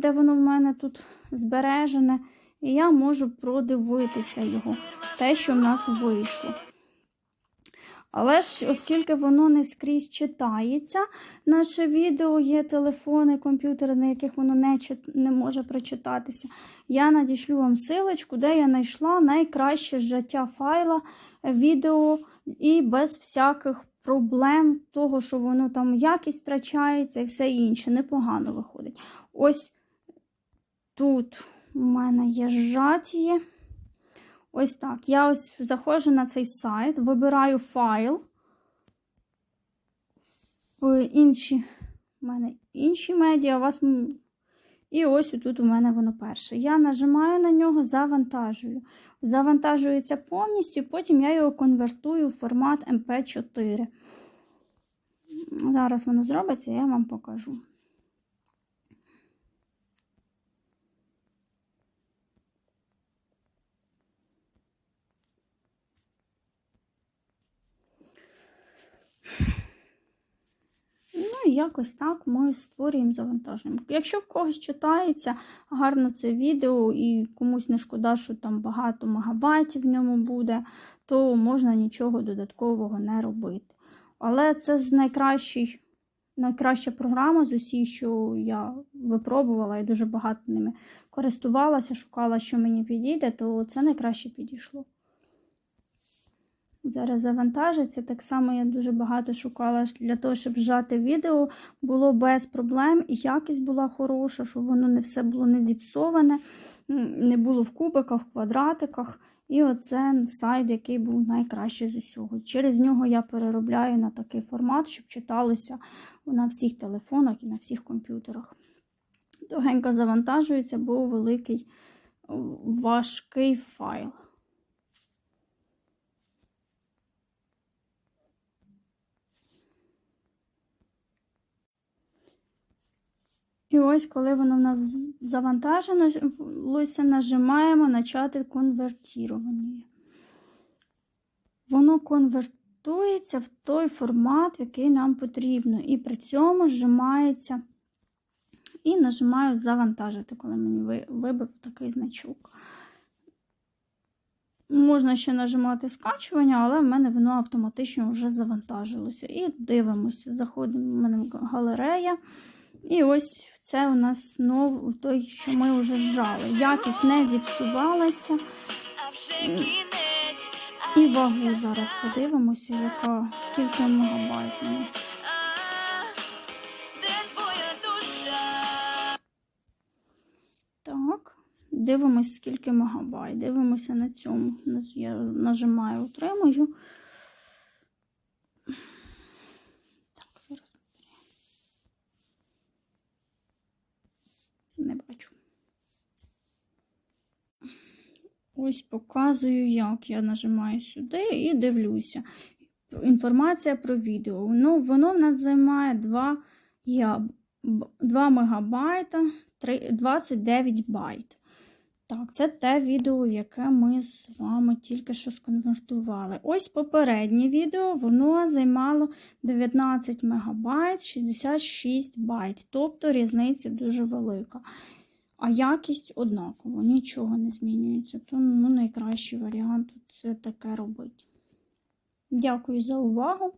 де воно в мене тут збережене, і я можу продивитися його, те, що в нас вийшло. Але ж, оскільки воно не скрізь читається, наше відео є телефони, комп'ютери, на яких воно не, чит- не може прочитатися, я надішлю вам силочку, де я знайшла найкраще зжаття файла відео і без всяких проблем, того, що воно там якість втрачається і все інше, непогано виходить. Ось тут у мене є зжаті. Ось так. Я ось заходжу на цей сайт, вибираю файл. Інші, у мене інші медіа, у вас. І ось тут у мене воно перше. Я нажимаю на нього, завантажую. Завантажується повністю, потім я його конвертую в формат MP4. Зараз воно зробиться, я вам покажу. Якось так ми створюємо завантажуємо. Якщо в когось читається гарно це відео і комусь не шкода, що там багато мегабайтів в ньому буде, то можна нічого додаткового не робити. Але це найкращий, найкраща програма з усіх, що я випробувала і дуже багато ними користувалася, шукала, що мені підійде, то це найкраще підійшло. Зараз завантажиться. Так само я дуже багато шукала для того, щоб зжати відео. Було без проблем, і якість була хороша, щоб воно не все було не зіпсоване, не було в кубиках, в квадратиках. І оце сайт, який був найкращий з усього. Через нього я переробляю на такий формат, щоб читалося на всіх телефонах і на всіх комп'ютерах. Довгенько завантажується, бо великий важкий файл. І ось, коли воно в нас завантажено, лося нажимаємо почати конвертування. Воно конвертується в той формат, в який нам потрібно. І при цьому зжимається і нажимаю завантажити, коли мені вибив такий значок. Можна ще нажимати скачування, але в мене воно автоматично вже завантажилося. І дивимося. Заходимо в мене галерея. І ось це у нас знову той, що ми вже зжали. Якість не зіпсувалася. І вагу зараз подивимося, яка скільки мегабайт. Так, дивимось, скільки мегабайт. Дивимося на цьому. Я нажимаю, утримую. Так, зараз. Не бачу. Ось показую, як я нажимаю сюди і дивлюся. Інформація про відео. Ну, воно в нас займає 2, я, 2 мегабайта, 29 байт. Так, це те відео, яке ми з вами тільки що сконвертували. Ось попереднє відео, воно займало 19 мегабайт, 66 байт. Тобто різниця дуже велика. А якість однакова, нічого не змінюється. То ну, найкращий варіант це таке робити. Дякую за увагу.